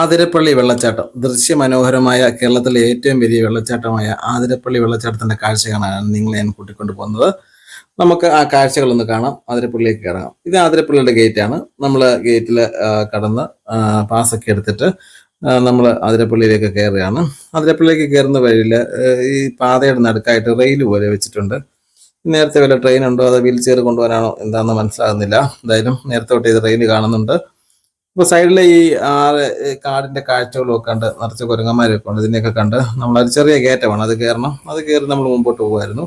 ആതിരപ്പള്ളി വെള്ളച്ചാട്ടം. ദൃശ്യമനോഹരമായ കേരളത്തിലെ ഏറ്റവും വലിയ വെള്ളച്ചാട്ടമായ ആതിരപ്പള്ളി വെള്ളച്ചാട്ടത്തിന്റെ കാഴ്ച കാണാനാണ് നിങ്ങളെ ഞാൻ കൂട്ടിക്കൊണ്ടു പോകുന്നത്. നമുക്ക് ആ കാഴ്ചകളൊന്ന് കാണാം. ആതിരപ്പള്ളിയിലേക്ക് കയറാം. ഇത് ആതിരപ്പള്ളിയുടെ ഗേറ്റ് ആണ് നമ്മൾ ഗേറ്റിൽ കടന്ന് പാസ്സൊക്കെ എടുത്തിട്ട് നമ്മൾ ആതിരപ്പള്ളിയിലേക്ക് കയറുകയാണ്. ആതിരപ്പള്ളിയിലേക്ക് കയറുന്ന വഴിയിൽ ഈ പാതയുടെ നടുക്കായിട്ട് റെയിൽ പോലെ വെച്ചിട്ടുണ്ട്. നേരത്തെ വല്ല ട്രെയിൻ ഉണ്ടോ അതോ വീൽ ചെയർ കൊണ്ടുപോകാനാണോ എന്താണെന്ന് മനസ്സിലാകുന്നില്ല. എന്തായാലും നേരത്തെ തൊട്ട് ഇത് റെയിൽ കാണുന്നുണ്ട്. ഇപ്പൊ സൈഡിലെ ഈ ആറ് കാടിന്റെ കാഴ്ചകളും ഒക്കെ കണ്ട് നിറച്ച് കുരങ്ങന്മാരൊക്കെ ഉണ്ട്. ഇതിനെയൊക്കെ കണ്ട് നമ്മളൊരു ചെറിയ കയറ്റമാണ് അത് കയറണം അത് കയറി നമ്മൾ മുമ്പോട്ട് പോകുമായിരുന്നു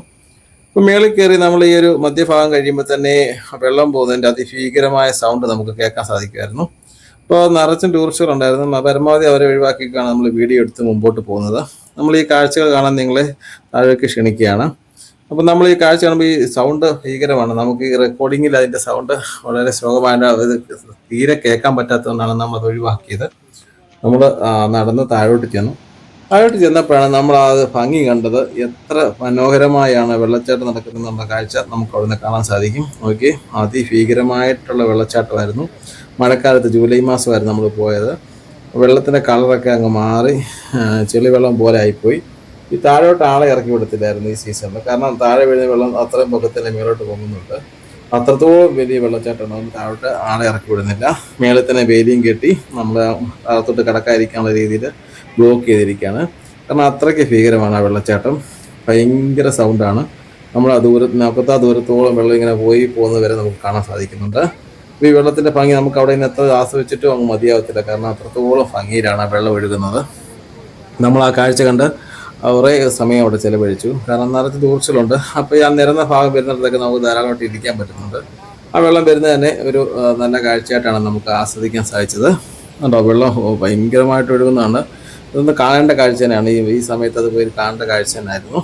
ഇപ്പൊ മേളിൽ കയറി നമ്മൾ ഈ ഒരു മധ്യഭാഗം കഴിയുമ്പോൾ തന്നെ വെള്ളം പോകുന്നതിന്റെ അതിഭീകരമായ സൗണ്ട് നമുക്ക് കേൾക്കാൻ സാധിക്കുമായിരുന്നു ഇപ്പോൾ നിറച്ചും ടൂറിസ്റ്റുകൾ ഉണ്ടായിരുന്നു. പരമാവധി അവരെ ഒഴിവാക്കിയിട്ടാണ് നമ്മൾ വീഡിയോ എടുത്ത് മുമ്പോട്ട് പോകുന്നത്. നമ്മൾ ഈ കാഴ്ചകൾ കാണാൻ നിങ്ങളെ താഴേക്ക് ക്ഷണിക്കുകയാണ്. അപ്പം നമ്മൾ ഈ കാഴ്ച കാണുമ്പോൾ ഈ സൗണ്ട് ഭീകരമാണ്. നമുക്ക് ഈ റെക്കോർഡിങ്ങിൽ അതിന്റെ സൗണ്ട് വളരെ ശോകമായ തീരെ കേൾക്കാൻ പറ്റാത്തതുകൊണ്ടാണ് നമ്മൾ അത് ഒഴിവാക്കിയത്. നമ്മൾ നടന്ന് താഴോട്ട് ചെന്നു. താഴോട്ട് ചെന്നപ്പോഴാണ് നമ്മൾ ആ ഭംഗി കണ്ടത്. എത്ര മനോഹരമായാണ് വെള്ളച്ചാട്ടം നടക്കുന്നുള്ള കാഴ്ച നമുക്ക് അവിടെ നിന്ന് കാണാൻ സാധിക്കും. നോക്കി അതിഭീകരമായിട്ടുള്ള വെള്ളച്ചാട്ടമായിരുന്നു. മഴക്കാലത്ത് ജൂലൈ മാസമായിരുന്നു നമ്മൾ പോയത്. വെള്ളത്തിന്റെ കളറൊക്കെ അങ്ങ് മാറി ചെളിവെള്ളം പോലെ ആയിപ്പോയി ഈ താഴോട്ട് ആളെ ഇറക്കി വിടത്തില്ലായിരുന്നു ഈ സീസണിൽ കാരണം താഴെ വീഴുന്ന വെള്ളം അത്രയും പൊക്കത്തിലെ മേലോട്ട് പോകുന്നുണ്ട്. അത്രത്തോളം വലിയ വെള്ളച്ചാട്ടമാണ് താഴോട്ട് ആളെ ഇറക്കി വിടുന്നില്ല. മേലെ തന്നെ വേലിയും കെട്ടി നമ്മൾ അകത്തോട്ട് കിടക്കാതിരിക്കാനുള്ള രീതിയിൽ ബ്ലോക്ക് ചെയ്തിരിക്കുകയാണ് കാരണം അത്രയ്ക്ക് ഭീകരമാണ് ആ വെള്ളച്ചാട്ടം. ഭയങ്കര സൗണ്ടാണ് നമ്മൾ ആ അപ്പുറത്ത് ആ ദൂരത്തോളം വെള്ളം ഇങ്ങനെ പോയി പോകുന്നത് വരെ നമുക്ക് കാണാൻ സാധിക്കുന്നുണ്ട്. ഈ വെള്ളത്തിന്റെ ഭംഗി നമുക്ക് അവിടെ നിന്ന് എത്ര ആസ്വദിച്ചിട്ടും അങ്ങ് മതിയാവത്തില്ല. കാരണം അത്രത്തോളം ഭംഗിയിലാണ് ആ വെള്ളം ഒഴുകുന്നത്. നമ്മൾ ആ കാഴ്ച കണ്ട് കുറേ സമയം അവിടെ ചിലവഴിച്ചു. കാരണം നിറച്ച് ടൂറിസ്റ്റുകളുണ്ട് അപ്പോൾ ഞാൻ നിരന്ന ഭാഗം വരുന്നിടത്തൊക്കെ നമുക്ക് ധാരാളമായിട്ട് ഇരിക്കാൻ പറ്റുന്നുണ്ട്. ആ വെള്ളം വരുന്നത് തന്നെ ഒരു നല്ല കാഴ്ചയായിട്ടാണ് നമുക്ക് ആസ്വദിക്കാൻ സാധിച്ചത്. കണ്ടോ വെള്ളം ഭയങ്കരമായിട്ട് ഒഴുകുന്നതാണ്. ഇതൊന്ന് കാണേണ്ട കാഴ്ച തന്നെയാണ്. ഈ ഈ സമയത്ത് അത് പോയി കാണേണ്ട കാഴ്ച തന്നെയായിരുന്നു.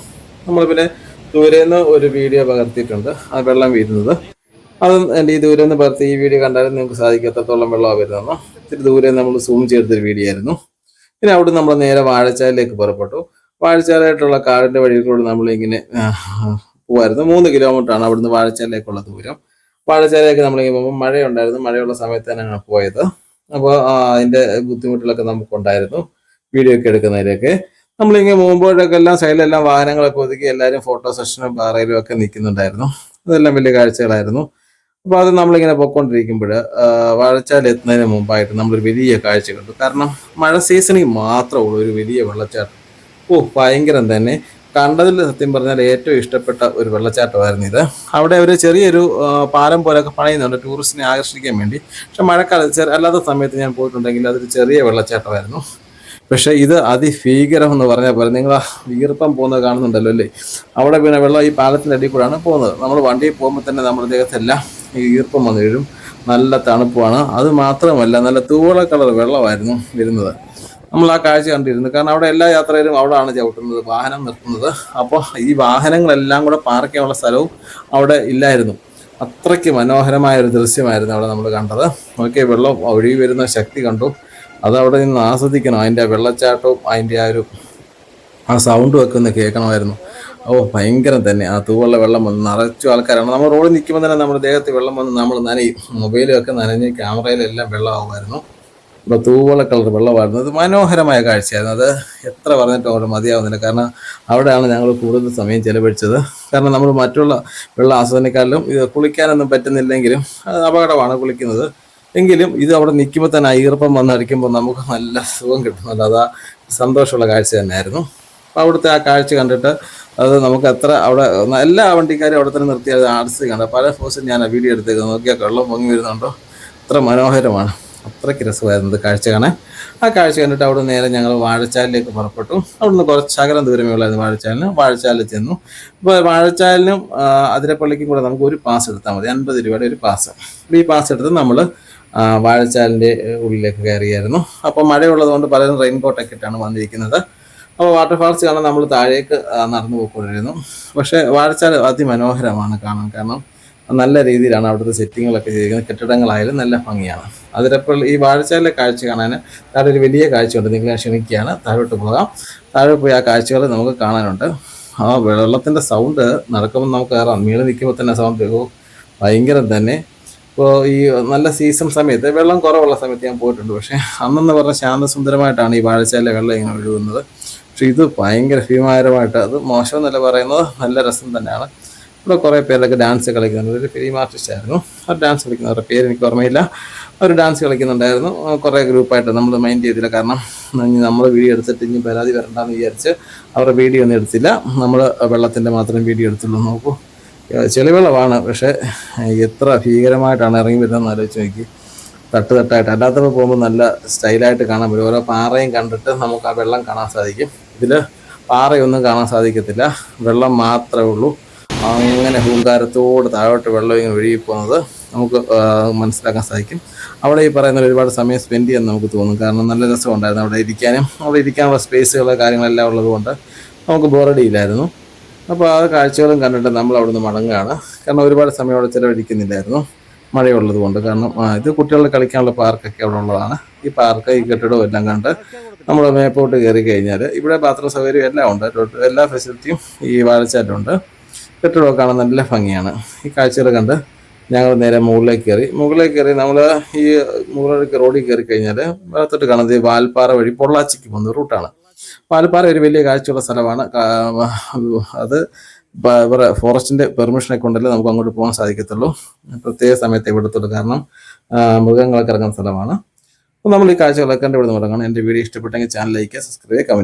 നമ്മൾ പിന്നെ ദൂരെ നിന്ന് ഒരു വീഡിയോ പകർത്തിയിട്ടുണ്ട്. ആ വെള്ളം വീഴുന്നത്. അത് എന്റെ ഈ ദൂരെ നിന്ന് പകർത്തി ഈ വീഡിയോ കണ്ടാലും നിങ്ങൾക്ക് സാധിക്കും എത്രത്തോളം വെള്ളമാണ് വരുന്നതെന്ന്. ഇത്തിരി ദൂരെ നമ്മൾ സൂം ചെയ്തെടുത്തൊരു വീഡിയോ ആയിരുന്നു. പിന്നെ അവിടെ നമ്മൾ നേരെ വാഴച്ചാലിലേക്ക് പുറപ്പെട്ടു. വാഴച്ചാലായിട്ടുള്ള കാടിന്റെ വഴിയിൽ കൂടെ നമ്മൾ ഇങ്ങനെ പോവായിരുന്നു. മൂന്ന് കിലോമീറ്റർ ആണ് അവിടുന്ന് വാഴച്ചാലേക്കുള്ള ദൂരം. വാഴച്ചാലേക്ക് നമ്മളിങ്ങനെ പോകുമ്പോൾ മഴയുണ്ടായിരുന്നു. മഴയുള്ള സമയത്ത് തന്നെയാണ് പോയത്. അപ്പോൾ അതിന്റെ ബുദ്ധിമുട്ടുകളൊക്കെ നമുക്കുണ്ടായിരുന്നു. വീഡിയോ ഒക്കെ എടുക്കുന്നതിലേക്ക്. നമ്മളിങ്ങനെ പോകുമ്പോഴൊക്കെ എല്ലാം സൈഡിലെല്ലാം വാഹനങ്ങളൊക്കെ ഒതുക്കി എല്ലാവരും ഫോട്ടോ സെഷനും പാറയിലും ഒക്കെ നിൽക്കുന്നുണ്ടായിരുന്നു. അതെല്ലാം വലിയ കാഴ്ചകളായിരുന്നു. അപ്പോൾ അത് നമ്മളിങ്ങനെ പൊയ്ക്കൊണ്ടിരിക്കുമ്പോൾ വാഴച്ചാൽ എത്തുന്നതിന് മുമ്പായിട്ട് നമ്മളൊരു വലിയ കാഴ്ച കണ്ടു. കാരണം മഴ സീസണിൽ മാത്രമുള്ള ഒരു വലിയ വെള്ളച്ചാട്ടം. ഓ ഭയങ്കരം തന്നെ. കണ്ടതിൽ സത്യം പറഞ്ഞാൽ ഏറ്റവും ഇഷ്ടപ്പെട്ട ഒരു വെള്ളച്ചാട്ടമായിരുന്നു ഇത്. അവിടെ ഒരു ചെറിയൊരു പാലം പോലെയൊക്കെ പണിയുന്നുണ്ട് ടൂറിസ്റ്റിനെ ആകർഷിക്കാൻ വേണ്ടി. പക്ഷെ മഴക്കാലത്ത് അല്ലാത്ത സമയത്ത് ഞാൻ പോയിട്ടുണ്ടെങ്കിൽ അതൊരു ചെറിയ വെള്ളച്ചാട്ടമായിരുന്നു. പക്ഷേ ഇത് അതിഭീകരം എന്ന് പറഞ്ഞാൽ പോലെ നിങ്ങൾ ആ ഈർപ്പം പോകുന്നത് കാണുന്നുണ്ടല്ലോ അല്ലേ? അവിടെ പിന്നെ വെള്ളം ഈ പാലത്തിന്റെ അടിയിൽ കൂടെയാണ് പോകുന്നത്. നമ്മൾ വണ്ടിയിൽ പോകുമ്പോൾ തന്നെ നമ്മുടെ ദേഹത്തെല്ലാം ഈ ഈർപ്പം വന്ന് വീഴും. നല്ല തണുപ്പാണ് അത് മാത്രമല്ല നല്ല തൂവള കളർ വെള്ളമായിരുന്നു വരുന്നത്. നമ്മൾ ആ കാഴ്ച കണ്ടിരുന്നു. കാരണം അവിടെ എല്ലാ യാത്രയിലും അവിടെയാണ് ചവിട്ടുന്നത് വാഹനം നിർത്തുന്നത്. അപ്പോൾ ഈ വാഹനങ്ങളെല്ലാം കൂടെ പാർക്ക് ചെയ്യാനുള്ള സ്ഥലവും അവിടെ ഇല്ലായിരുന്നു. അത്രയ്ക്ക് മനോഹരമായ ഒരു ദൃശ്യമായിരുന്നു അവിടെ നമ്മൾ കണ്ടത്. ഓക്കെ വെള്ളം ഒഴുകി വരുന്ന ശക്തി കണ്ടു. അത് അവിടെ നിന്ന് ആസ്വദിക്കണം. അതിന്റെ ആ വെള്ളച്ചാട്ടവും അതിന്റെ ആ ഒരു ആ സൗണ്ടും ഒക്കെ ഒന്ന് കേൾക്കണമായിരുന്നു. ഓ ഭയങ്കരം തന്നെ. ആ തൂവുള്ള വെള്ളം വന്ന് നിറച്ചു ആൾക്കാരാണ്. നമ്മൾ റോഡിൽ നിൽക്കുമ്പോൾ തന്നെ നമ്മുടെ ദേഹത്ത് വെള്ളം വന്ന് നമ്മൾ നനയും. മൊബൈലും ഒക്കെ നനഞ്ഞ് ക്യാമറയിലെല്ലാം വെള്ളമാകുമായിരുന്നു ഇപ്പോൾ തൂവള കളർ വെള്ളമായിരുന്നു അത് മനോഹരമായ കാഴ്ചയായിരുന്നു. അത് എത്ര പറഞ്ഞിട്ടും അവിടെ മതിയാവുന്നില്ല. കാരണം അവിടെയാണ് ഞങ്ങൾ കൂടുതൽ സമയം ചെലവഴിച്ചത്. കാരണം നമ്മൾ മറ്റുള്ള വെള്ള ആസ്വദനക്കാരിലും ഇത് കുളിക്കാനൊന്നും പറ്റുന്നില്ലെങ്കിലും അത് അപകടമാണ് കുളിക്കുന്നത്. എങ്കിലും ഇത് അവിടെ നിൽക്കുമ്പോൾ തന്നെ ആ ഈർപ്പം വന്നടിക്കുമ്പോൾ നമുക്ക് നല്ല സുഖം കിട്ടുന്നുണ്ട്. അതാ സന്തോഷമുള്ള കാഴ്ച തന്നെയായിരുന്നു. അപ്പോൾ അവിടുത്തെ ആ കാഴ്ച കണ്ടിട്ട് അത് നമുക്ക് എത്ര അവിടെ എല്ലാ വണ്ടിക്കാരും അവിടെ തന്നെ നിർത്തി അത് ആർട്സ് കണ്ട. പല ഫോഴ്സും ഞാൻ ആ വീഡിയോ എടുത്തേക്ക് നോക്കിയാൽ വെള്ളം പൊങ്ങി വരുന്നുണ്ടോ? അത്ര മനോഹരമാണ്. അത്രയ്ക്ക് രസമായിരുന്നു കാഴ്ച കാണാൻ. ആ കാഴ്ച കണ്ടിട്ട് അവിടെ നേരെ ഞങ്ങൾ വാഴച്ചാലിലേക്ക് പുറപ്പെട്ടു. അവിടുന്ന് കുറച്ച് അകലം ദൂരമേ ഉള്ളായിരുന്നു വാഴച്ചാലിന്. വാഴച്ചാലിൽ ചെന്നു. അപ്പോൾ വാഴച്ചാലിനും അതിരപ്പള്ളിക്കും കൂടെ നമുക്ക് ഒരു പാസ് എടുത്താൽ മതി. അൻപത് രൂപയുടെ ഒരു പാസ്. അപ്പോൾ ഈ പാസ് എടുത്ത് നമ്മൾ വാഴച്ചാലിന്റെ ഉള്ളിലേക്ക് കയറിയായിരുന്നു. അപ്പോൾ മഴയുള്ളത് കൊണ്ട് പലരും റെയിൻകോട്ടൊക്കെ ഇട്ടാണ് വന്നിരിക്കുന്നത്. അപ്പോൾ വാട്ടർഫാൾസ് കാണാൻ നമ്മൾ താഴേക്ക് നടന്നു പോയിക്കൊണ്ടിരുന്നു. പക്ഷേ വാഴച്ചാൽ അതിമനോഹരമാണ് കാണാൻ. കാരണം നല്ല രീതിയിലാണ് അവിടുത്തെ സെറ്റിങ്ങുകളൊക്കെ ചെയ്തിരിക്കുന്നത്. കെട്ടിടങ്ങളായാലും നല്ല ഭംഗിയാണ്. അതിലപ്പോൾ ഈ വാഴച്ചാലിലെ കാഴ്ച കാണാൻ താഴെ ഒരു വലിയ കാഴ്ചയുണ്ട്. നിങ്ങളെ ക്ഷണിക്കുകയാണ്. താഴോട്ട് പോകാം. താഴെ പോയി ആ കാഴ്ചകൾ നമുക്ക് കാണാനുണ്ട്. ആ വെള്ളത്തിന്റെ സൗണ്ട് നടക്കുമ്പോൾ നമുക്ക് കയറാം മീൾ നിൽക്കുമ്പോൾ തന്നെ സൗണ്ട് ഭയങ്കരം തന്നെ. ഇപ്പോൾ ഈ നല്ല സീസൺ സമയത്ത് വെള്ളം കുറവുള്ള സമയത്ത് ഞാൻ പോയിട്ടുണ്ട്. പക്ഷേ അന്നെന്ന് പറഞ്ഞാൽ ശാന്തസുന്ദരമായിട്ടാണ് ഈ വാഴച്ചാലിലെ വെള്ളം ഇങ്ങനെ ഒഴുകുന്നത്. പക്ഷേ ഇത് ഭയങ്കര ഭീമാകരമായിട്ട് അത് മോശമെന്നല്ല പറയുന്നത്. നല്ല രസം തന്നെയാണ്. ഇവിടെ കുറേ പേരൊക്കെ ഡാൻസ് കളിക്കുന്നുണ്ട്. ഒരു ഫിലിം ആർട്ടിസ്റ്റ് ആയിരുന്നു. അവർ ഡാൻസ് കളിക്കുന്നവരുടെ പേര് എനിക്ക് ഓർമ്മയില്ല. അവർ ഡാൻസ് കളിക്കുന്നുണ്ടായിരുന്നു. കുറേ ഗ്രൂപ്പായിട്ട് നമ്മൾ മൈൻഡ് ചെയ്തില്ല. കാരണം നമ്മൾ വീഡിയോ എടുത്തിട്ട് ഇനി പരാതി വരണ്ടെന്ന് വിചാരിച്ച് അവരുടെ വീഡിയോ ഒന്നും എടുത്തില്ല. നമ്മൾ വെള്ളത്തിന്റെ മാത്രം വീഡിയോ എടുത്തുള്ളൂ. നോക്കൂ. ചെളിവെള്ളമാണ്. പക്ഷേ എത്ര ഭീകരമായിട്ടാണ് ഇറങ്ങി വരുന്നതെന്ന് ആലോചിച്ച് നോക്കി. തട്ട് തട്ടായിട്ട്. അല്ലാത്തപ്പോൾ പോകുമ്പോൾ നല്ല സ്റ്റൈലായിട്ട് കാണാൻ പറ്റും. ഓരോ പാറയും കണ്ടിട്ട് നമുക്ക് ആ വെള്ളം കാണാൻ സാധിക്കും. ഇതിൽ പാറയൊന്നും കാണാൻ സാധിക്കത്തില്ല. വെള്ളം മാത്രമേ ഉള്ളൂ. അങ്ങനെ ഹൂങ്കാരത്തോട് താഴോട്ട് വെള്ളം ഇങ്ങനെ ഒഴുകി പോകുന്നത് നമുക്ക് മനസ്സിലാക്കാൻ സാധിക്കും. അവിടെ ഈ പറയുന്ന ഒരുപാട് സമയം സ്പെൻഡ് ചെയ്യാൻ നമുക്ക് തോന്നും. കാരണം നല്ല രസമുണ്ടായിരുന്നു അവിടെ ഇരിക്കാനും. അവിടെ ഇരിക്കാനുള്ള സ്പേസുകൾ കാര്യങ്ങളെല്ലാം ഉള്ളതുകൊണ്ട് നമുക്ക് ബോറടിയില്ലായിരുന്നു അപ്പോൾ ആ കാഴ്ചകളും കണ്ടിട്ട് നമ്മൾ അവിടുന്ന് മടങ്ങുകയാണ്. കാരണം ഒരുപാട് സമയം അവിടെ ചിലവഴിക്കുന്നില്ലായിരുന്നു. മഴയുള്ളത് കൊണ്ട് കാരണം ഇത് കുട്ടികളുടെ കളിക്കാനുള്ള പാർക്കൊക്കെ അവിടെ ഉള്ളതാണ്. ഈ പാർക്ക് ഈ കെട്ടിടവും എല്ലാം കണ്ട് നമ്മൾ മേപ്പോട്ട് കയറി കഴിഞ്ഞാൽ ഇവിടെ ബാത്റൂം സൗകര്യം എല്ലാം ഉണ്ട്. എല്ലാ ഫെസിലിറ്റിയും ഈ വാഴച്ചാലുണ്ട്. കെട്ടിടമൊക്കെ കാണാൻ നല്ല ഭംഗിയാണ്. ഈ കാഴ്ചകൾ കണ്ട് ഞങ്ങൾ നേരെ മുകളിലേക്ക് കയറി. മുകളിലേക്ക് കയറി നമ്മൾ ഈ മുകളിലേക്ക് റോഡിൽ കയറി കഴിഞ്ഞാൽ ഭാഗത്തോട്ട് കാണുന്നത് വാൽപ്പാറ വഴി പൊള്ളാച്ചിക്ക് പോകുന്ന റൂട്ടാണ്. വാൽപ്പാറ ഒരു വലിയ കാഴ്ചയുള്ള സ്ഥലമാണ്. അത് ഫോറസ്റ്റിന്റെ പെർമിഷനൊക്കെ ഉണ്ടല്ലേ നമുക്ക് അങ്ങോട്ട് പോകാൻ സാധിക്കത്തുള്ളൂ. പ്രത്യേക സമയത്ത് ഇവിടുത്തുള്ളൂ കാരണം മൃഗങ്ങളൊക്കെ ഇറങ്ങുന്ന സ്ഥലമാണ്. അപ്പോൾ നമ്മൾ ഈ കാഴ്ചകളൊക്കെ കണ്ട് ഇവിടെ തുടങ്ങണം എന്റെ വീഡിയോ ഇഷ്ടപ്പെട്ടെങ്കിൽ ചാനൽ ലൈക്ക് സബ്സ്ക്രൈബ് കമന്റ്